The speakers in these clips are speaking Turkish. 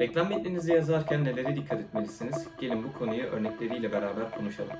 Reklam metninizi yazarken nelere dikkat etmelisiniz? Gelin bu konuyu örnekleriyle beraber konuşalım.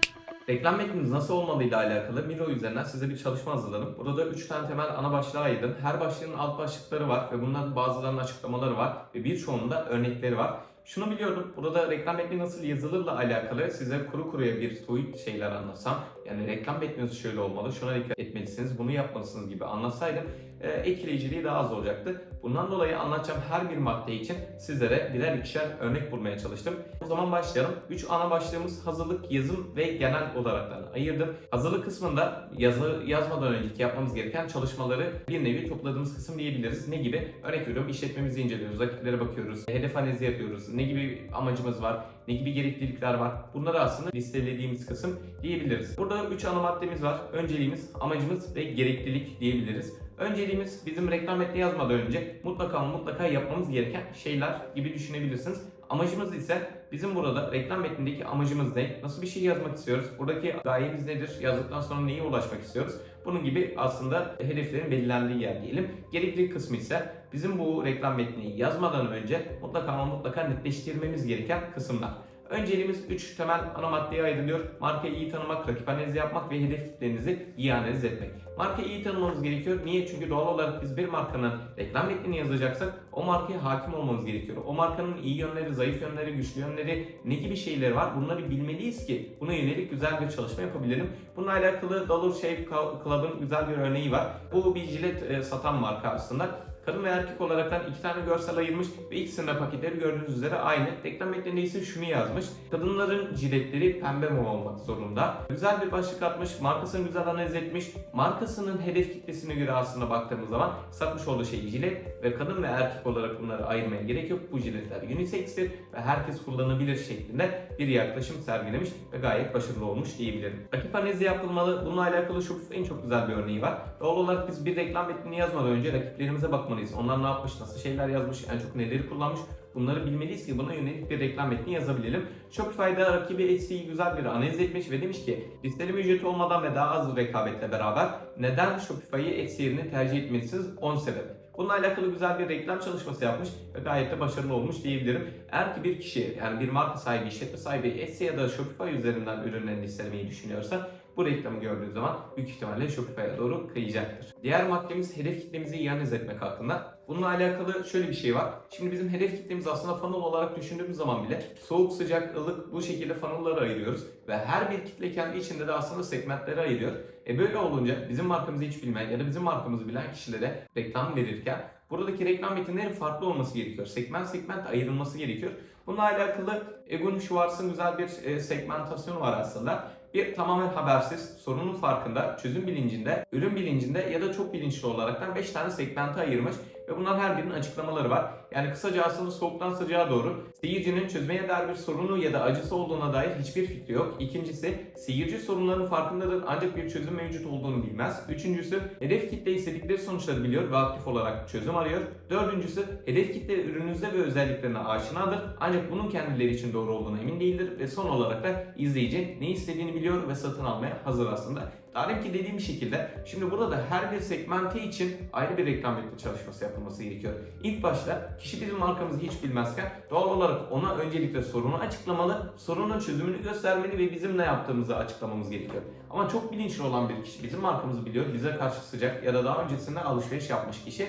Reklam metniniz nasıl olmalıyla alakalı Miro üzerinden size bir çalışma hazırladım. Burada 3 tane temel ana başlığa ayırdım. Her başlığın alt başlıkları var ve bunların bazılarının açıklamaları var ve birçoğunun da örnekleri var. Şunu biliyordum, burada reklam metni nasıl yazılırla alakalı size kuru kuruya bir soyut şeyler anlatsam, yani reklam metniniz şöyle olmalı, şuna dikkat etmelisiniz, bunu yapmalısınız gibi anlatsaydım etkileyiciliği daha az olacaktı. Bundan dolayı anlatacağım her bir madde için sizlere birer ikişer örnek bulmaya çalıştım. O zaman başlayalım. 3 ana başlığımız hazırlık, yazım ve genel olaraktan ayırdım. Hazırlık kısmında yazı yazmadan önceki yapmamız gereken çalışmaları bir nevi topladığımız kısım diyebiliriz. Ne gibi? Örnek veriyorum işletmemizi inceliyoruz, rakiplere bakıyoruz, hedef analizi yapıyoruz, ne gibi amacımız var, ne gibi gereklilikler var. Bunları aslında listelediğimiz kısım diyebiliriz. Burada 3 ana maddemiz var. Önceliğimiz, amacımız ve gereklilik diyebiliriz. Önceliğimiz bizim reklam metni yazmadan önce mutlaka mutlaka yapmamız gereken şeyler gibi düşünebilirsiniz. Amacımız ise bizim burada reklam metnindeki amacımız ne? Nasıl bir şey yazmak istiyoruz? Buradaki gayemiz nedir? Yazdıktan sonra neye ulaşmak istiyoruz? Bunun gibi aslında hedeflerin belirlendiği yer diyelim. Gereklilik kısmı ise bizim bu reklam metnini yazmadan önce mutlaka ama mutlaka netleştirmemiz gereken kısımlar. Önceliğimiz 3 temel ana maddeye ayrılıyor. Markayı iyi tanımak, rakip analizi yapmak ve hedef kitlenizi iyi analiz etmek. Markayı iyi tanımamız gerekiyor. Niye? Çünkü doğal olarak biz bir markanın reklam metnini yazacaksak o markaya hakim olmamız gerekiyor. O markanın iyi yönleri, zayıf yönleri, güçlü yönleri, ne gibi şeyleri var bunları bilmeliyiz ki buna yönelik güzel bir çalışma yapabilelim. Bununla alakalı Dollar Shave Club'ın güzel bir örneği var. Bu bir jilet e, satan marka aslında. Kadın ve erkek olaraktan iki tane görsel ayırmış ve ikisinin de paketleri gördüğünüz üzere aynı. Reklam metninde ise şunu yazmış. Kadınların jiletleri pembe mi olmak zorunda? Güzel bir başlık atmış, markasını güzel analiz etmiş. Markasının hedef kitlesine göre aslında baktığımız zaman satmış olduğu şey jilet ve kadın ve erkek olarak bunları ayırmaya gerek yok. Bu jiletler unisex'tir ve herkes kullanabilir şeklinde bir yaklaşım sergilemiş ve gayet başarılı olmuş diyebilirim. Rakip analizi yapılmalı. Bununla alakalı Shopify'in çok güzel bir örneği var. Doğal olarak biz bir reklam metnini yazmadan önce rakiplerimize bakmalıyız. Onlar ne yapmış, nasıl şeyler yazmış, en çok neleri kullanmış Bunları bilmeliyiz ki buna yönelik bir reklam metni yazabilelim. Shopify'da rakibi Etsy'yi güzel bir analiz etmiş ve demiş ki listeleme ücreti olmadan ve daha az rekabetle beraber neden Shopify'ı Etsy yerine tercih etmelisiniz 10 sebep. Bununla alakalı güzel bir reklam çalışması yapmış ve gayet de başarılı olmuş diyebilirim. Eğer ki bir kişi yani bir marka sahibi, işletme sahibi Etsy ya da Shopify üzerinden ürünlerini listelemeyi düşünüyorsa bu reklamı gördüğü zaman büyük ihtimalle Shopify'a doğru kayacaktır. Diğer maddemiz hedef kitlemizi analiz etmek hakkında. Bununla alakalı şöyle bir şey var. Şimdi bizim hedef kitlemiz aslında funnel olarak düşündüğümüz zaman bile soğuk, sıcak, ılık bu şekilde funnel'lara ayırıyoruz. Ve her bir kitle kendi içinde de aslında segmentlere ayırıyor. E böyle olunca bizim markamızı hiç bilmeyen ya da bizim markamızı bilen kişilere reklam verirken buradaki reklam metinleri farklı olması gerekiyor. Segment segment ayrılması gerekiyor. Bununla alakalı Egon Schwartz'ın güzel bir e, segmentasyonu var aslında bir tamamen habersiz, sorunun farkında, çözüm bilincinde, ürün bilincinde ya da çok bilinçli olaraktan 5 tane segmente ayırmış ve bunların her birinin açıklamaları var. Yani kısaca aslında soğuktan sıcağa doğru seyircinin çözmeye dair bir sorunu ya da acısı olduğuna dair hiçbir fikri yok. İkincisi seyirci sorunların farkındadır ancak bir çözüm mevcut olduğunu bilmez. Üçüncüsü hedef kitle istedikleri sonuçları biliyor ve aktif olarak çözüm arıyor. Dördüncüsü hedef kitle ürününüzde ve özelliklerine aşinadır ancak bunun kendileri için doğru olduğuna emin değildir ve son olarak da izleyici ne istediğini biliyor ve satın almaya hazır aslında. Diyelim ki dediğim şekilde şimdi burada da her bir segmente için ayrı bir reklam metni çalışması yapılması gerekiyor. İlk başta kişi bizim markamızı hiç bilmezken doğal olarak ona öncelikle sorunu açıklamalı, sorunun çözümünü göstermeli ve bizim ne yaptığımızı açıklamamız gerekiyor. Ama çok bilinçli olan bir kişi bizim markamızı biliyor, bize karşı sıcak ya da daha öncesinde alışveriş yapmış kişi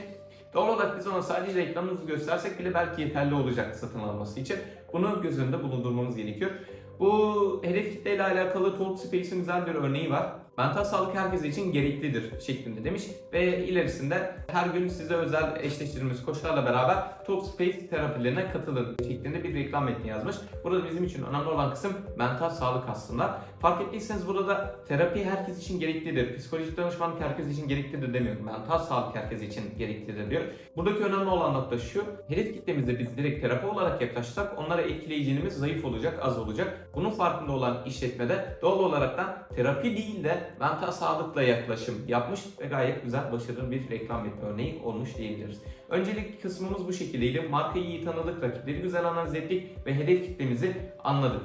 Doğal olarak biz ona sadece reklamımızı göstersek bile belki yeterli olacak satın alması için. Bunu göz önünde bulundurmamız gerekiyor. Bu hedef kitle ile alakalı Talk Space'in güzel bir örneği var. Mental sağlık herkes için gereklidir şeklinde demiş ve ilerisinde her gün size özel eşleştirdiğimiz koçlarla beraber Talk Space terapilerine katılın şeklinde bir reklam metni yazmış. Burada bizim için önemli olan kısım mental sağlık aslında. Fark ettiyseniz burada terapi herkes için gereklidir. Psikolojik danışmanlık herkes için gereklidir demiyorum. Mental sağlık herkes için gereklidir diyor. Buradaki önemli olan nokta şu. Hedef kitlemizde biz direkt terapi olarak yaklaşsak onlara etkileyiciliğimiz zayıf olacak, az olacak. Bunun farkında olan işletmede doğal olaraktan terapi değil de mental sağlıkla yaklaşım yapmış ve gayet güzel, başarılı bir reklam metni örneği olmuş diyebiliriz. Öncelik kısmımız bu şekildeydi. Markayı iyi tanıdık, rakipleri güzel analiz ettik ve hedef kitlemizi anladık.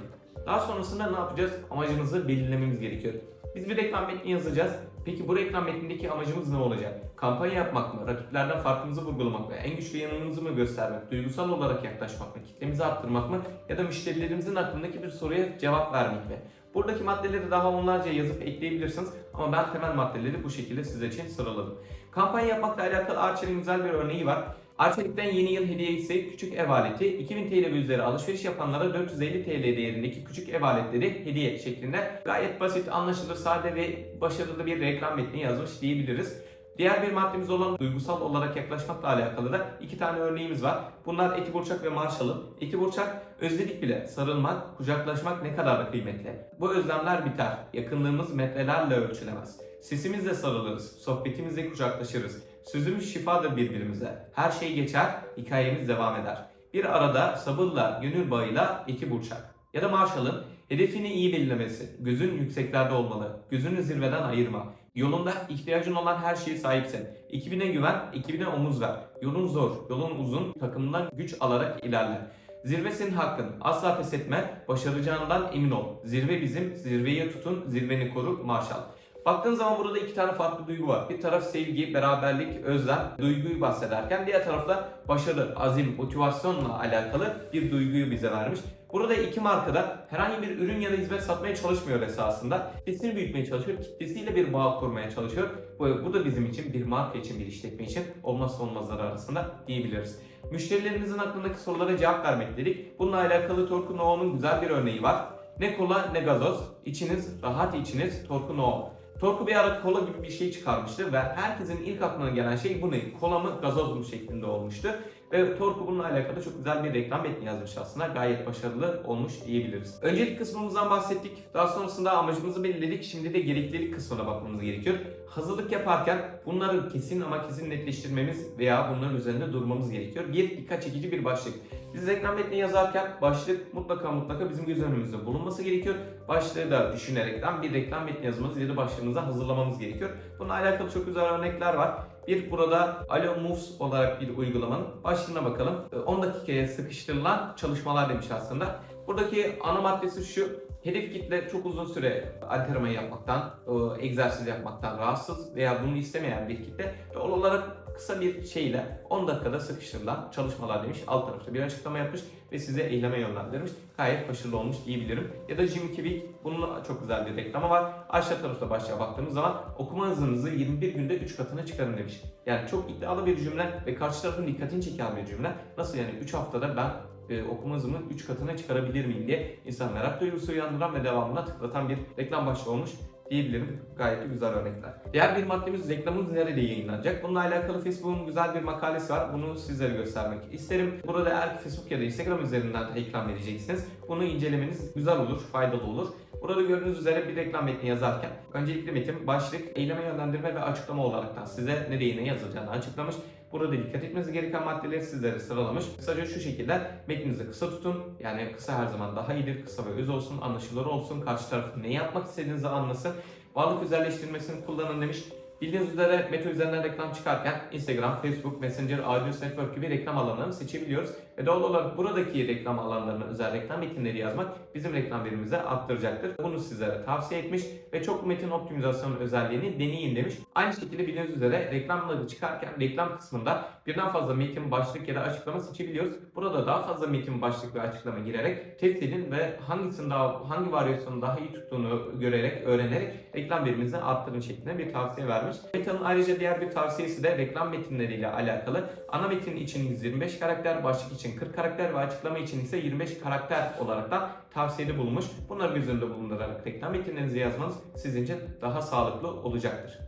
Daha sonrasında ne yapacağız? Amacımızı belirlememiz gerekiyor. Biz bir reklam metni yazacağız. Peki bu reklam metnindeki amacımız ne olacak? Kampanya yapmak mı? Rakiplerden farkımızı vurgulamak mı? En güçlü yanımızı mı göstermek? Duygusal olarak yaklaşmak mı? Kitlemizi arttırmak mı? Ya da müşterilerimizin aklındaki bir soruya cevap vermek mi? Buradaki maddeleri daha onlarca yazıp ekleyebilirsiniz ama ben temel maddeleri bu şekilde size için sıraladım. Kampanya yapmakla alakalı Arçelik'in güzel bir örneği var. Arçelik'ten yeni yıl hediyesi küçük ev aleti 2000 TL ve üzeri alışveriş yapanlara 450 TL değerindeki küçük ev aletleri hediye şeklinde gayet basit, anlaşılır, sade ve başarılı bir reklam metni yazmış diyebiliriz. Diğer bir maddemiz olan duygusal olarak yaklaşmakla alakalı da iki tane örneğimiz var. Bunlar Eti Burçak ve Marshall'ın. Eti Burçak özledik bile sarılmak, kucaklaşmak ne kadar da kıymetli. Bu özlemler biter. Yakınlığımız metrelerle ölçülemez. Sesimizle sarılırız, sohbetimizle kucaklaşırız. Sözümüz şifadır birbirimize. Her şey geçer, hikayemiz devam eder. Bir arada sabırla, gönül bağıyla Eti Burçak. Ya da Marshall'ın hedefini iyi belirlemesi. Gözün yükseklerde olmalı. Gözünü zirveden ayırma. Yolunda ihtiyacın olan her şeye sahipsin. Ekibine güven, ekibine omuz ver. Yolun zor, yolun uzun, takımından güç alarak ilerle. Zirve senin hakkın. Asla pes etme, başaracağından emin ol. Zirve bizim, zirveyi tutun, zirveni koru, Marshall. Baktığın zaman burada iki tane farklı duygu var. Bir taraf sevgi, beraberlik, özlem, duyguyu bahsederken diğer tarafta başarı, azim, motivasyonla alakalı bir duyguyu bize vermiş. Burada iki markada herhangi bir ürün ya da hizmet satmaya çalışmıyor esasında. Kitlesini büyütmeye çalışıyor, kitlesiyle bir bağ kurmaya çalışıyor. Bu, bu da bizim için bir marka için, bir işletme için olmazsa olmazlar arasında diyebiliriz. Müşterilerimizin aklındaki sorulara cevap vermek dedik. Bununla alakalı Torku Novo'nun güzel bir örneği var. Ne kola ne gazoz, içiniz rahat içiniz Torku Novo. Torku bir ara kola gibi bir şey çıkarmıştı ve herkesin ilk aklına gelen şey bu ne? Kola mı gazoz mu şeklinde olmuştu. Ve Torku bununla alakalı çok güzel bir reklam metni yazmış aslında. Gayet başarılı olmuş diyebiliriz. Öncelik kısmımızdan bahsettik. Daha sonrasında amacımızı belirledik. Şimdi de gereklilik kısmına bakmamız gerekiyor. Hazırlık yaparken bunları kesin ama kesin netleştirmemiz veya bunların üzerinde durmamız gerekiyor. Bir, dikkat çekici bir başlık. Biz reklam metni yazarken başlık mutlaka mutlaka bizim göz önümüzde bulunması gerekiyor. Başlığı da düşünerekten bir reklam metni yazmamız ya da başlığımızı hazırlamamız gerekiyor. Bununla alakalı çok güzel örnekler var. Bir burada Alo Moves olarak bir uygulamanın başlığına bakalım. 10 dakikaya sıkıştırılan çalışmalar demiş aslında. Buradaki ana maddesi şu. Hedef kitle çok uzun süre antrenman yapmaktan, e, egzersiz yapmaktan rahatsız veya bunu istemeyen bir kitle. Doğal olarak kısa bir şeyle 10 dakikada sıkıştırılan çalışmalar demiş. Alt tarafta bir açıklama yapmış ve size eyleme yönlendirmiş. Gayet başarılı olmuş diyebilirim. Ya da Jim Kivik bunun çok güzel bir reklamı var. Aşağı tarafta başlığa baktığımız zaman okuma hızınızı 21 günde 3 katına çıkarın demiş. Yani çok iddialı bir cümle ve karşı tarafın dikkatini çeken bir cümle. Nasıl yani 3 haftada ben e, okuma hızımı 3 katına çıkarabilir miyim diye insan merak duygusu uyandıran ve devamına tıklatan bir reklam başlığı olmuş diyebilirim. Gayet güzel örnekler. Diğer bir maddemiz reklamımız nerede yayınlanacak? Bununla alakalı Facebook'un güzel bir makalesi var. Bunu sizlere göstermek isterim. Burada eğer Facebook ya da Instagram üzerinden reklam vereceksiniz. Bunu incelemeniz güzel olur, faydalı olur. Burada gördüğünüz üzere bir reklam metni yazarken öncelikle metin, başlık, eyleme yönlendirme ve açıklama olaraktan size nereye ne yazılacağını açıklamış. Burada dikkat etmeniz gereken maddeleri sizlere sıralamış. Kısaca şu şekilde metninizi kısa tutun. Yani kısa her zaman daha iyidir. Kısa ve öz olsun, anlaşılır olsun. Karşı taraf ne yapmak istediğinizi anlasın. Varlık özelleştirmesini kullanın demiş. Bildiğiniz üzere Meta üzerinden reklam çıkarken Instagram, Facebook, Messenger, Audience Network gibi reklam alanlarını seçebiliyoruz. Ve doğal olarak buradaki reklam alanlarına özel reklam metinleri yazmak bizim reklam verimimizi arttıracaktır. Bunu sizlere tavsiye etmiş ve çoklu metin optimizasyonu özelliğini deneyin demiş. Aynı şekilde bildiğiniz üzere reklamları çıkarken reklam kısmında birden fazla metin, başlık ya da açıklama seçebiliyoruz. Burada daha fazla metin, başlık ve açıklama girerek test edin ve hangisinin daha, hangi varyasyonun daha iyi tuttuğunu görerek, öğrenerek reklam veriminizi arttırın şeklinde bir tavsiye vermiş. Meta'nın ayrıca diğer bir tavsiyesi de reklam metinleriyle alakalı. Ana metin için 125 karakter, başlık için 40 karakter ve açıklama için ise 25 karakter olarak da tavsiyede bulunmuş. Bunları göz önünde bulundurarak reklam metinlerinizi yazmanız sizin için daha sağlıklı olacaktır.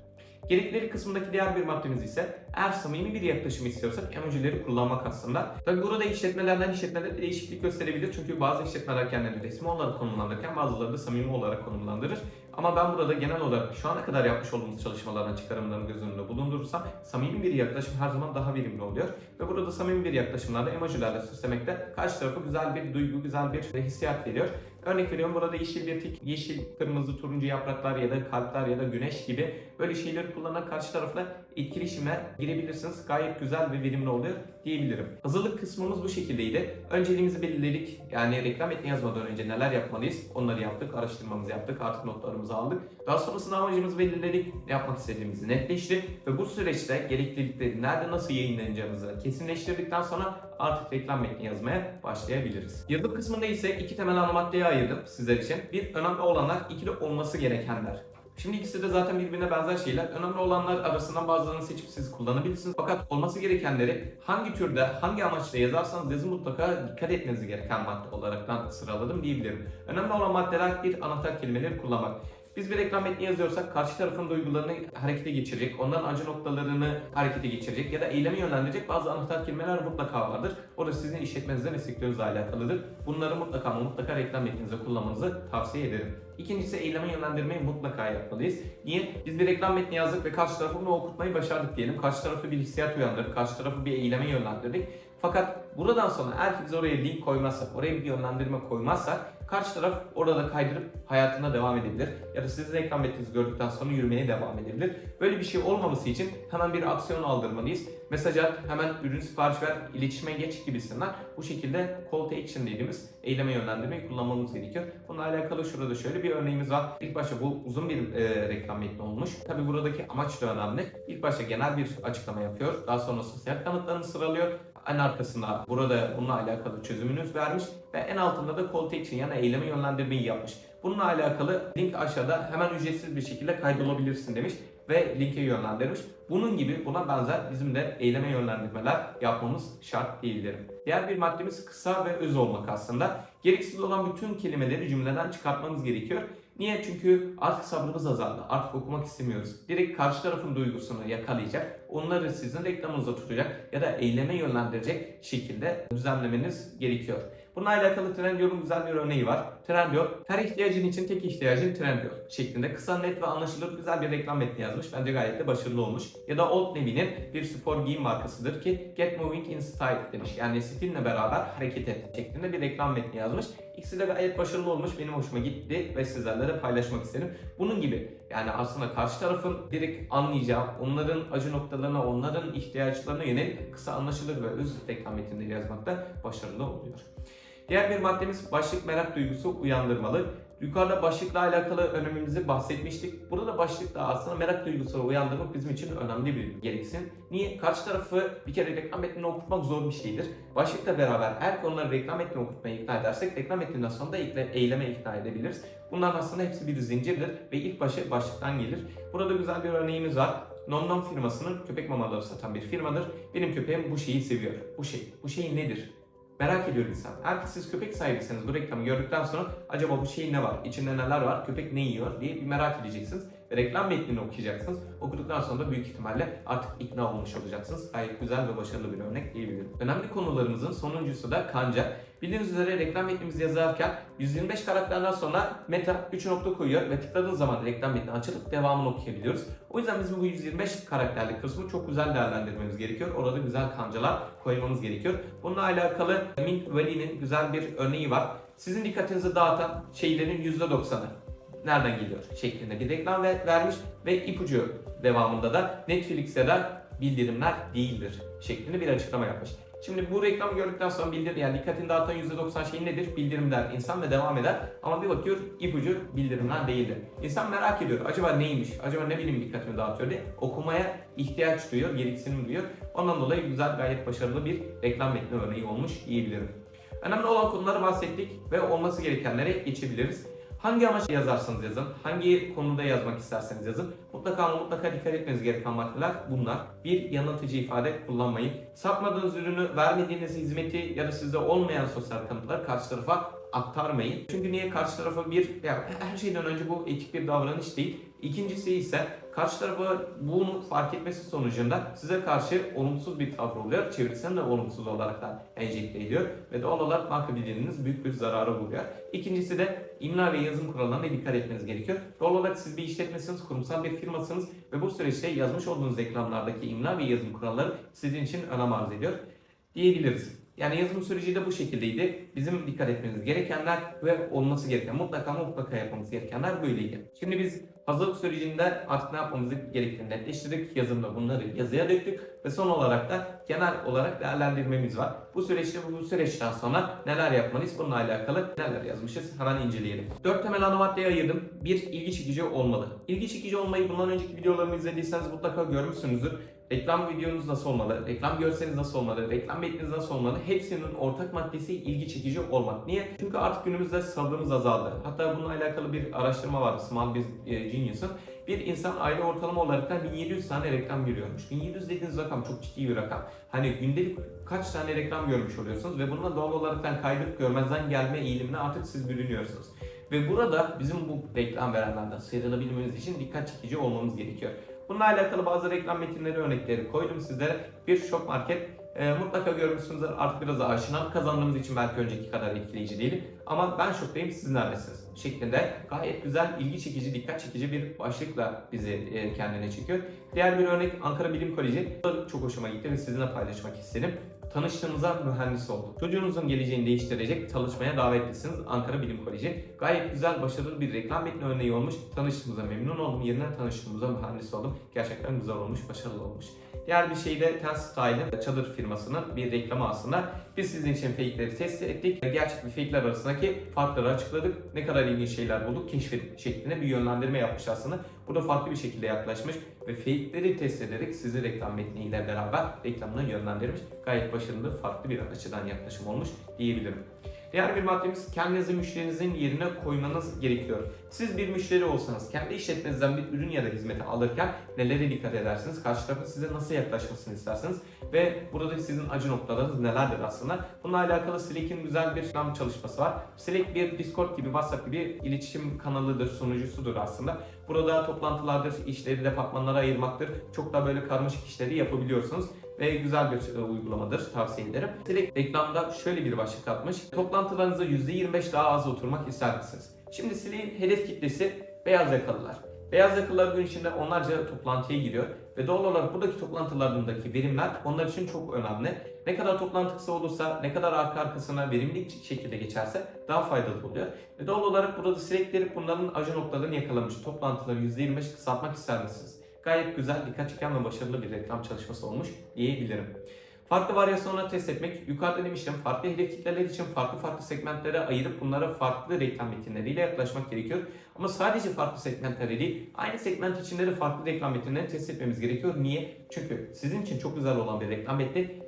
Gereklilik kısmındaki diğer bir maddemiz ise eğer samimi bir yaklaşım istiyorsak emojileri kullanmak aslında. Tabi burada işletmelerden işletmelere değişiklik gösterebilir. Çünkü bazı işletmeler kendilerini resmi olarak konumlandırırken bazıları da samimi olarak konumlandırır. Ama ben burada genel olarak şu ana kadar yapmış olduğumuz çalışmalardan çıkarımlarını göz önünde bulundurursam samimi bir yaklaşım her zaman daha verimli oluyor. Ve burada samimi bir yaklaşımlarla emojilerle süslemekte karşı tarafa güzel bir duygu, güzel bir hissiyat veriyor. Örnek veriyorum burada yeşil bir yeşil, kırmızı, turuncu yapraklar ya da kalpler ya da güneş gibi böyle şeyleri kullanan karşı tarafla etkileşime girebilirsiniz. Gayet güzel ve verimli oluyor diyebilirim. Hazırlık kısmımız bu şekildeydi. Önceliğimizi belirledik. Yani reklam metni yazmadan önce neler yapmalıyız? Onları yaptık, araştırmamızı yaptık, artık notlarımızı aldık. Daha sonrasında amacımızı belirledik. Ne yapmak istediğimizi netleşti ve bu süreçte gereklilikleri nerede nasıl yayınlanacağımızı kesinleştirdikten sonra artık reklam metni yazmaya başlayabiliriz. Yazılım kısmında ise iki temel ana maddeye ayırdım sizler için. Bir önemli olanlar, ikili olması gerekenler. Şimdi ikisi de zaten birbirine benzer şeyler. Önemli olanlar arasından bazılarını seçip siz kullanabilirsiniz. Fakat olması gerekenleri hangi türde, hangi amaçla yazarsanız yazın mutlaka dikkat etmeniz gereken madde olaraktan sıraladım diyebilirim. Önemli olan maddeler bir anahtar kelimeleri kullanmak. Biz bir reklam metni yazıyorsak karşı tarafın duygularını harekete geçirecek, onların acı noktalarını harekete geçirecek ya da eyleme yönlendirecek bazı anahtar kelimeler mutlaka vardır. O da sizin işletmenizle ve sektörünüzle alakalıdır. Bunları mutlaka ama mutlaka reklam metninizde kullanmanızı tavsiye ederim. İkincisi eyleme yönlendirmeyi mutlaka yapmalıyız. Niye? Biz bir reklam metni yazdık ve karşı tarafı bunu okutmayı başardık diyelim. Karşı tarafı bir hissiyat uyandırdık, karşı tarafı bir eyleme yönlendirdik. Fakat buradan sonra eğer ki biz oraya link koymazsak, oraya bir yönlendirme koymazsak karşı taraf orada kaydırıp hayatına devam edebilir. Ya da sizin ekran metninizi gördükten sonra yürümeye devam edebilir. Böyle bir şey olmaması için hemen bir aksiyon aldırmalıyız. Mesaj at, hemen ürün sipariş ver, iletişime geç gibisinden bu şekilde call to action dediğimiz eyleme yönlendirmeyi kullanmamız gerekiyor. Bununla alakalı şurada şöyle bir örneğimiz var. İlk başta bu uzun bir e, reklam metni olmuş. Tabi buradaki amaç da önemli. İlk başta genel bir açıklama yapıyor. Daha sonra sosyal kanıtlarını sıralıyor. En arkasında burada bununla alakalı çözümünüz vermiş ve en altında da call to action yani eyleme yönlendirmeyi yapmış. Bununla alakalı link aşağıda hemen ücretsiz bir şekilde kaydolabilirsin demiş ve linke yönlendirmiş. Bunun gibi buna benzer bizim de eyleme yönlendirmeler yapmamız şart değildir. Diğer bir maddemiz kısa ve öz olmak aslında. Gereksiz olan bütün kelimeleri cümleden çıkartmamız gerekiyor. Niye? Çünkü artık sabrımız azaldı. Artık okumak istemiyoruz. Direkt karşı tarafın duygusunu yakalayacak, onları sizin reklamınıza tutacak ya da eyleme yönlendirecek şekilde düzenlemeniz gerekiyor. Bununla alakalı Trendyol'un güzel bir örneği var. Trendyol, her ihtiyacın için tek ihtiyacın Trendyol şeklinde kısa, net ve anlaşılır güzel bir reklam metni yazmış. Bence gayet de başarılı olmuş. Ya da Old Navy'nin bir spor giyim markasıdır ki Get Moving in Style demiş. Yani stilinle beraber hareket et şeklinde bir reklam metni yazmış. İkisi de gayet başarılı olmuş. Benim hoşuma gitti ve sizlerle de paylaşmak istedim. Bunun gibi yani aslında karşı tarafın direkt anlayacağı, onların acı noktalarına, onların ihtiyaçlarına yönelik kısa anlaşılır ve öz reklam metinleri yazmakta başarılı oluyor. Diğer bir maddemiz başlık merak duygusu uyandırmalı. Yukarıda başlıkla alakalı önemimizi bahsetmiştik. Burada da başlıkla aslında merak duygusunu uyandırmak bizim için önemli bir gereksin. Niye? Karşı tarafı bir kere reklam metnini okutmak zor bir şeydir. Başlıkla beraber eğer ki onları reklam metnini okutmaya ikna edersek reklam metninden sonra da eyleme ikna edebiliriz. Bunların aslında hepsi bir zincirdir ve ilk başı başlıktan gelir. Burada güzel bir örneğimiz var. Nom Nom firmasının köpek mamaları satan bir firmadır. Benim köpeğim bu şeyi seviyor. Bu şey. Bu şey nedir? Merak ediyor insan. Eğer siz köpek sahibisiniz bu reklamı gördükten sonra acaba bu şeyin ne var, içinde neler var, köpek ne yiyor diye bir merak edeceksiniz. Ve reklam metnini okuyacaksınız. Okuduktan sonra da büyük ihtimalle artık ikna olmuş olacaksınız. Gayet güzel ve başarılı bir örnek diyebilirim. Önemli konularımızın sonuncusu da kanca. Bildiğiniz üzere reklam metnimizi yazarken 125 karakterden sonra meta 3 nokta koyuyor ve tıkladığınız zaman reklam metni açılıp devamını okuyabiliyoruz. O yüzden bizim bu 125 karakterlik kısmı çok güzel değerlendirmemiz gerekiyor. Orada güzel kancalar koymamız gerekiyor. Bununla alakalı Mint Valley'nin güzel bir örneği var. Sizin dikkatinizi dağıtan şeylerin %90'ı nereden geliyor şeklinde bir reklam ver, vermiş ve ipucu devamında da Netflix'e de bildirimler değildir şeklinde bir açıklama yapmış. Şimdi bu reklamı gördükten sonra bildir yani dikkatini dağıtan %90 şey nedir? Bildirimler insan ve devam eder. Ama bir bakıyor ipucu bildirimler değildir. İnsan merak ediyor. Acaba neymiş? Acaba ne bileyim dikkatimi dağıtıyor diye okumaya ihtiyaç duyuyor, gereksinim duyuyor. Ondan dolayı güzel gayet başarılı bir reklam metni örneği olmuş diyebilirim. Önemli olan konuları bahsettik ve olması gerekenlere geçebiliriz. Hangi amaçla yazarsanız yazın, hangi konuda yazmak isterseniz yazın. Mutlaka mutlaka dikkat etmeniz gereken maddeler bunlar. Bir, yanıltıcı ifade kullanmayın. Satmadığınız ürünü, vermediğiniz hizmeti ya da sizde olmayan sosyal kanıtları karşı tarafa aktarmayın. Çünkü niye karşı tarafa bir, ya her şeyden önce bu etik bir davranış değil. İkincisi ise karşı tarafa bunu fark etmesi sonucunda size karşı olumsuz bir tavır oluyor. Çevresine de olumsuz olarak da enjekte ediyor. Ve doğal olarak marka biliniriniz büyük bir zarara uğruyor. İkincisi de imla ve yazım kurallarına dikkat etmeniz gerekiyor. Doğal olarak siz bir işletmesiniz, kurumsal bir firmasınız ve bu süreçte yazmış olduğunuz reklamlardaki imla ve yazım kuralları sizin için önem arz ediyor diyebiliriz. Yani yazılım süreci de bu şekildeydi. Bizim dikkat etmemiz gerekenler ve olması gereken mutlaka mutlaka yapmamız gerekenler böyleydi. Şimdi biz hazırlık sürecinde artık ne yapmamız gerektiğini netleştirdik. Yazımda bunları yazıya döktük ve son olarak da genel olarak değerlendirmemiz var. Bu süreçte bu süreçten sonra neler yapmalıyız bununla alakalı neler yazmışız hemen inceleyelim. Dört temel ana maddeye ayırdım. Bir ilgi çekici olmalı. İlgi çekici olmayı bundan önceki videolarımı izlediyseniz mutlaka görmüşsünüzdür. Reklam videonuz nasıl olmalı, reklam görseliniz nasıl olmalı, reklam metniniz nasıl olmalı hepsinin ortak maddesi ilgi çekici olmak. Niye? Çünkü artık günümüzde sabrımız azaldı. Hatta bununla alakalı bir araştırma vardı Small Biz e, Genius'ın. Bir insan ayda ortalama olarak da 1700 tane reklam görüyormuş. 1700 dediğiniz rakam çok ciddi bir rakam. Hani gündelik kaç tane reklam görmüş oluyorsunuz ve bununla doğal olarak kaydırıp görmezden gelme eğilimine artık siz bürünüyorsunuz. Ve burada bizim bu reklam verenlerden sıyrılabilmemiz için dikkat çekici olmamız gerekiyor. Bununla alakalı bazı reklam metinleri örnekleri koydum sizlere. Bir şok market e, mutlaka görmüşsünüzdür artık biraz aşina kazandığımız için belki önceki kadar etkileyici değil. Ama ben şoktayım siz neredesiniz? Şeklinde gayet güzel, ilgi çekici, dikkat çekici bir başlıkla bizi e, kendine çekiyor. Diğer bir örnek Ankara Bilim Koleji. Çok hoşuma gitti ve sizinle paylaşmak istedim. Tanıştığınızda mühendis oldu. Çocuğunuzun geleceğini değiştirecek çalışmaya davetlisiniz Ankara Bilim Koleji. Gayet güzel, başarılı bir reklam metni örneği olmuş. Tanıştığımıza memnun oldum. Yerine tanıştığımıza mühendis oldum. Gerçekten güzel olmuş, başarılı olmuş. Diğer bir şey de Ten Style'ın çadır firmasının bir reklamı aslında. Biz sizin için fake'leri test ettik. Gerçek ve fake'ler arasındaki farkları açıkladık. Ne kadar ilginç şeyler bulduk. Keşfedin şeklinde bir yönlendirme yapmış aslında. Burada farklı bir şekilde yaklaşmış ve fake'leri test ederek sizi reklam metniyle beraber reklamına yönlendirmiş. Gayet başarılı, farklı bir açıdan yaklaşım olmuş diyebilirim. Diğer bir maddemiz kendinizi müşterinizin yerine koymanız gerekiyor. Siz bir müşteri olsanız kendi işletmenizden bir ürün ya da hizmeti alırken nelere dikkat edersiniz? Karşı tarafın size nasıl yaklaşmasını istersiniz? Ve burada sizin acı noktalarınız nelerdir aslında? Bununla alakalı Slack'in güzel bir reklam çalışması var. Slack bir Discord gibi, WhatsApp gibi iletişim kanalıdır, sunucusudur aslında. Burada toplantılardır, işleri departmanlara ayırmaktır. Çok da böyle karmaşık işleri yapabiliyorsunuz ve güzel bir uygulamadır tavsiye ederim. Slack reklamda şöyle bir başlık atmış. Toplantılarınıza %25 daha az oturmak ister misiniz? Şimdi Slack'in hedef kitlesi beyaz yakalılar. Beyaz yakalılar gün içinde onlarca toplantıya giriyor ve doğal olarak buradaki toplantılarındaki verimler onlar için çok önemli. Ne kadar toplantı kısa olursa, ne kadar arka arkasına verimli şekilde geçerse daha faydalı oluyor. Ve doğal olarak burada Slack'leri bunların acı noktalarını yakalamış. Toplantıları %25 kısaltmak ister misiniz? Gayet güzel, dikkat çeken ve başarılı bir reklam çalışması olmuş diyebilirim. Farklı varyasyonları test etmek, yukarıda demiştim farklı hedef kitleler için farklı farklı segmentlere ayırıp bunlara farklı reklam metinleriyle yaklaşmak gerekiyor. Ama sadece farklı segmentlere değil, aynı segment içinde de farklı reklam metinlerini test etmemiz gerekiyor. Niye? Çünkü sizin için çok güzel olan bir reklam metni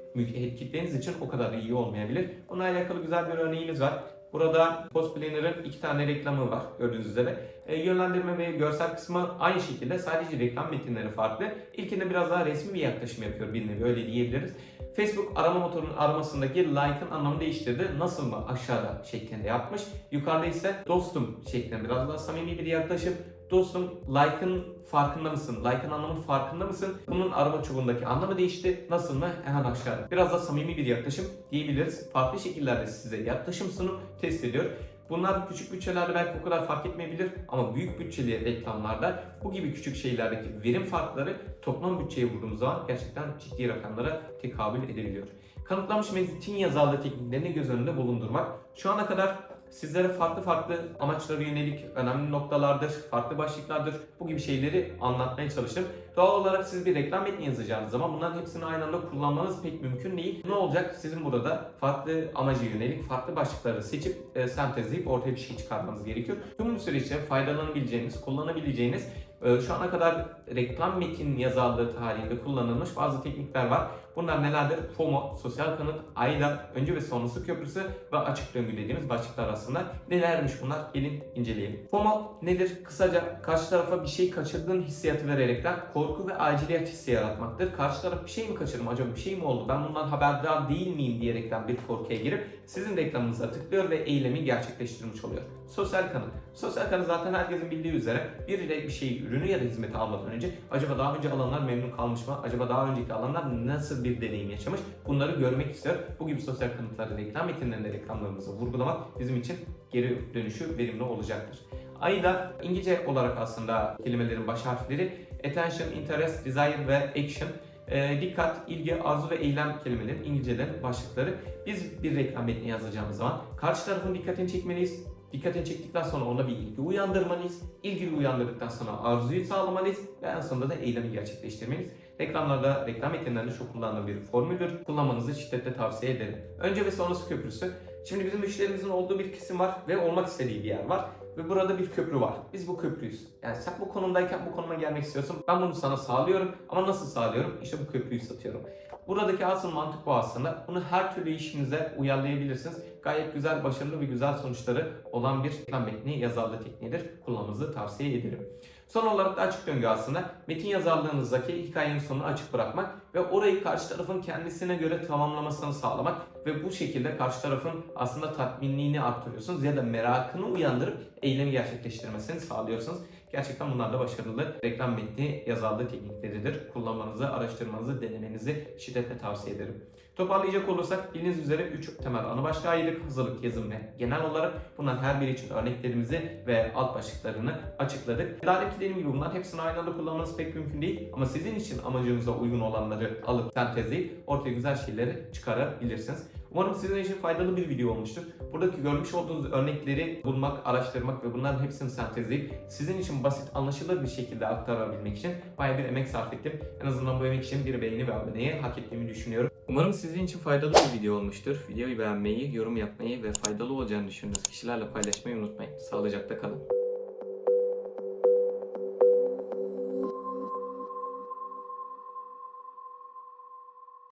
kitleniz için o kadar iyi olmayabilir. Bununla alakalı güzel bir örneğimiz var. Burada Post Planner'ın iki tane reklamı var gördüğünüz üzere. E, yönlendirme ve görsel kısmı aynı şekilde sadece reklam metinleri farklı. İlkinde biraz daha resmi bir yaklaşım yapıyor bir nevi öyle diyebiliriz. Facebook arama motorunun aramasındaki like'ın anlamını değiştirdi. Nasıl mı aşağıda şeklinde yapmış. Yukarıda ise dostum şeklinde biraz daha samimi bir yaklaşım. Dostum like'ın farkında mısın? Like'ın anlamının farkında mısın? Bunun arama çubuğundaki anlamı değişti. Nasıl mı? Hemen aşağıda. Biraz daha samimi bir yaklaşım diyebiliriz. Farklı şekillerde size yaklaşım sunup test ediyor. Bunlar küçük bütçelerde belki o kadar fark etmeyebilir ama büyük bütçeli reklamlarda bu gibi küçük şeylerdeki verim farkları toplam bütçeye vurduğumuz zaman gerçekten ciddi rakamlara tekabül edebiliyor. Kanıtlanmış metin yazarlığı tekniklerini göz önünde bulundurmak. Şu ana kadar sizlere farklı farklı amaçlara yönelik önemli noktalardır, farklı başlıklardır bu gibi şeyleri anlatmaya çalıştım. Doğal olarak siz bir reklam metni yazacağınız zaman bunların hepsini aynı anda kullanmanız pek mümkün değil. Ne olacak? Sizin burada farklı amaca yönelik farklı başlıkları seçip e, sentezleyip ortaya bir şey çıkarmanız gerekiyor. Tüm bu süreçte faydalanabileceğiniz, kullanabileceğiniz e, şu ana kadar reklam metin yazarlığı tarihinde kullanılmış bazı teknikler var. Bunlar nelerdir? FOMO, sosyal kanıt, AYDA, önce ve sonrası köprüsü ve açık döngü dediğimiz başlıklar aslında. Nelermiş bunlar? Gelin inceleyelim. FOMO nedir? Kısaca karşı tarafa bir şey kaçırdığın hissiyatı vererekten korku ve aciliyet hissi yaratmaktır. Karşı taraf bir şey mi kaçırdım acaba bir şey mi oldu ben bundan haberdar değil miyim diyerekten bir korkuya girip sizin reklamınıza tıklıyor ve eylemi gerçekleştirmiş oluyor. Sosyal kanıt. Sosyal kanıt zaten herkesin bildiği üzere bir bir şeyi, ürünü ya da hizmeti almadan önce acaba daha önce alanlar memnun kalmış mı? Acaba daha önceki alanlar nasıl bir deneyim yaşamış? Bunları görmek istiyor. Bu gibi sosyal kanıtları reklam metinlerinde reklamlarımızı vurgulamak bizim için geri dönüşü verimli olacaktır. AIDA İngilizce olarak aslında kelimelerin baş harfleri Attention, Interest, Desire ve Action. e, dikkat, ilgi, arzu ve eylem kelimelerin İngilizcelerin başlıkları. Biz bir reklam metni yazacağımız zaman karşı tarafın dikkatini çekmeliyiz. Dikkatini çektikten sonra ona bir ilgi uyandırmalıyız. İlgiyi uyandırdıktan sonra arzuyu sağlamalıyız ve en sonunda da eylemi gerçekleştirmeliyiz. Reklamlarda, reklam metinlerinde çok kullanılan bir formüldür. Kullanmanızı şiddetle tavsiye ederim. Önce ve sonrası köprüsü. Şimdi bizim müşterimizin olduğu bir kesim var ve olmak istediği bir yer var. Ve burada bir köprü var. Biz bu köprüyüz. Yani sen bu konumdayken bu konuma gelmek istiyorsun. Ben bunu sana sağlıyorum. Ama nasıl sağlıyorum? İşte bu köprüyü satıyorum. Buradaki asıl mantık bu aslında. Bunu her türlü işinize uyarlayabilirsiniz. Gayet güzel, başarılı ve güzel sonuçları olan bir reklam metni yazarlığı tekniğidir. Kullanmanızı tavsiye ederim. Son olarak da açık döngü aslında. Metin yazarlığınızdaki hikayenin sonunu açık bırakmak ve orayı karşı tarafın kendisine göre tamamlamasını sağlamak ve bu şekilde karşı tarafın aslında tatminliğini arttırıyorsunuz ya da merakını uyandırıp eylemi gerçekleştirmesini sağlıyorsunuz. Gerçekten bunlar da başarılı reklam metni yazarlığı teknikleridir. Kullanmanızı, araştırmanızı, denemenizi şiddetle tavsiye ederim. Toparlayacak olursak bildiğiniz üzere 3 temel ana başlığa ayırdık. Hazırlık, yazım ve genel olarak bunların her biri için örneklerimizi ve alt başlıklarını açıkladık. Daha dediğim gibi bunların hepsini aynı anda kullanmanız pek mümkün değil. Ama sizin için amacınıza uygun olanları alıp sentezleyip ortaya güzel şeyleri çıkarabilirsiniz. Umarım sizin için faydalı bir video olmuştur. Buradaki görmüş olduğunuz örnekleri bulmak, araştırmak ve bunların hepsini sentezleyip sizin için basit, anlaşılır bir şekilde aktarabilmek için bayağı bir emek sarf ettim. En azından bu emek için bir beğeni ve aboneyi hak ettiğimi düşünüyorum. Umarım sizin için faydalı bir video olmuştur. Videoyu beğenmeyi, yorum yapmayı ve faydalı olacağını düşündüğünüz kişilerle paylaşmayı unutmayın. Sağlıcakla kalın.